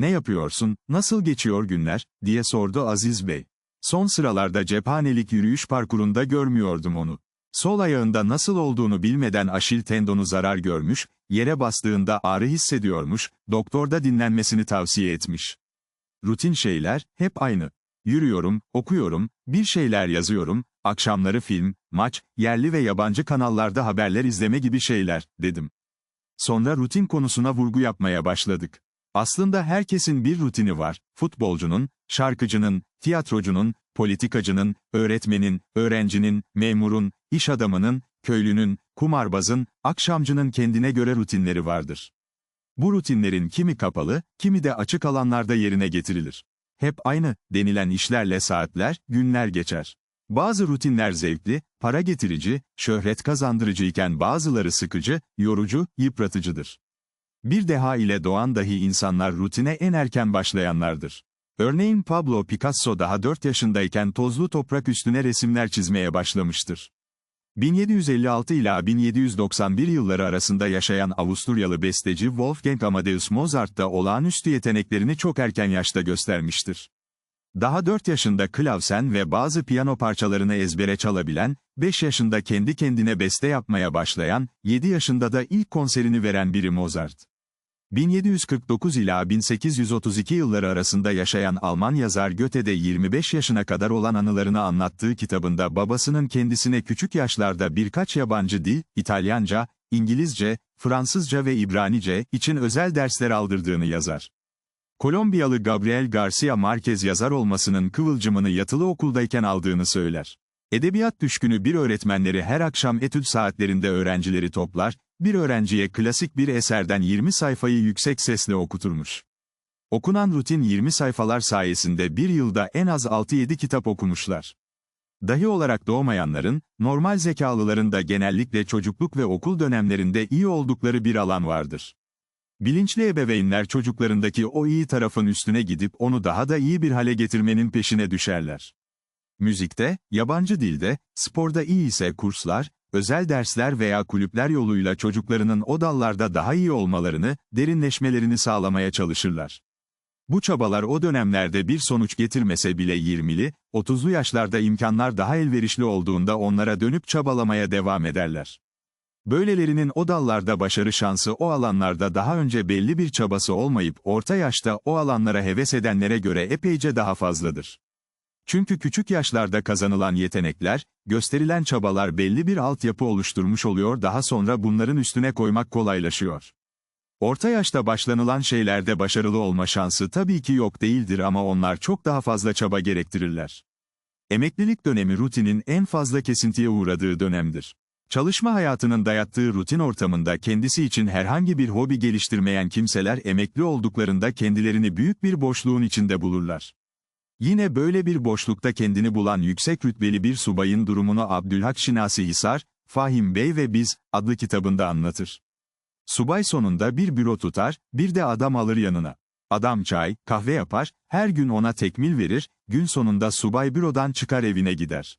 ne yapıyorsun, nasıl geçiyor günler, diye sordu Aziz Bey. Son sıralarda cephanelik yürüyüş parkurunda görmüyordum onu. Sol ayağında nasıl olduğunu bilmeden aşil tendonu zarar görmüş, yere bastığında ağrı hissediyormuş, doktorda dinlenmesini tavsiye etmiş. Rutin şeyler, hep aynı. Yürüyorum, okuyorum, bir şeyler yazıyorum, akşamları film, maç, yerli ve yabancı kanallarda haberler izleme gibi şeyler, dedim. Sonra rutin konusuna vurgu yapmaya başladık. Aslında herkesin bir rutini var. Futbolcunun, şarkıcının, tiyatrocunun, politikacının, öğretmenin, öğrencinin, memurun, iş adamının, köylünün, kumarbazın, akşamcının kendine göre rutinleri vardır. Bu rutinlerin kimi kapalı, kimi de açık alanlarda yerine getirilir. Hep aynı, denilen işlerle saatler, günler geçer. Bazı rutinler zevkli, para getirici, şöhret kazandırıcı iken bazıları sıkıcı, yorucu, yıpratıcıdır. Bir deha ile doğan dahi insanlar rutine en erken başlayanlardır. Örneğin Pablo Picasso daha 4 yaşındayken tozlu toprak üstüne resimler çizmeye başlamıştır. 1756 ila 1791 yılları arasında yaşayan Avusturyalı besteci Wolfgang Amadeus Mozart da olağanüstü yeteneklerini çok erken yaşta göstermiştir. Daha 4 yaşında klavsen ve bazı piyano parçalarını ezbere çalabilen, 5 yaşında kendi kendine beste yapmaya başlayan, 7 yaşında da ilk konserini veren biri Mozart. 1749 ila 1832 yılları arasında yaşayan Alman yazar Goethe'de 25 yaşına kadar olan anılarını anlattığı kitabında babasının kendisine küçük yaşlarda birkaç yabancı dil, İtalyanca, İngilizce, Fransızca ve İbranice için özel dersler aldırdığını yazar. Kolombiyalı Gabriel Garcia Marquez yazar olmasının kıvılcımını yatılı okuldayken aldığını söyler. Edebiyat düşkünü bir öğretmenleri her akşam etüt saatlerinde öğrencileri toplar, bir öğrenciye klasik bir eserden 20 sayfayı yüksek sesle okuturmuş. Okunan rutin 20 sayfalar sayesinde bir yılda en az 6-7 kitap okumuşlar. Dahi olarak doğmayanların, normal zekalıların da genellikle çocukluk ve okul dönemlerinde iyi oldukları bir alan vardır. Bilinçli ebeveynler çocuklarındaki o iyi tarafın üstüne gidip onu daha da iyi bir hale getirmenin peşine düşerler. Müzikte, yabancı dilde, sporda iyi ise kurslar, özel dersler veya kulüpler yoluyla çocuklarının o dallarda daha iyi olmalarını, derinleşmelerini sağlamaya çalışırlar. Bu çabalar o dönemlerde bir sonuç getirmese bile 20'li, 30'lu yaşlarda imkanlar daha elverişli olduğunda onlara dönüp çabalamaya devam ederler. Böylelerinin o dallarda başarı şansı o alanlarda daha önce belli bir çabası olmayıp orta yaşta o alanlara heves edenlere göre epeyce daha fazladır. Çünkü küçük yaşlarda kazanılan yetenekler, gösterilen çabalar belli bir altyapı oluşturmuş oluyor daha sonra bunların üstüne koymak kolaylaşıyor. Orta yaşta başlanılan şeylerde başarılı olma şansı tabii ki yok değildir ama onlar çok daha fazla çaba gerektirirler. Emeklilik dönemi rutinin en fazla kesintiye uğradığı dönemdir. Çalışma hayatının dayattığı rutin ortamında kendisi için herhangi bir hobi geliştirmeyen kimseler emekli olduklarında kendilerini büyük bir boşluğun içinde bulurlar. Yine böyle bir boşlukta kendini bulan yüksek rütbeli bir subayın durumunu Abdülhak Şinasi Hisar, Fahim Bey ve Biz, adlı kitabında anlatır. Subay sonunda bir büro tutar, bir de adam alır yanına. Adam çay, kahve yapar, her gün ona tekmil verir, gün sonunda subay bürodan çıkar evine gider.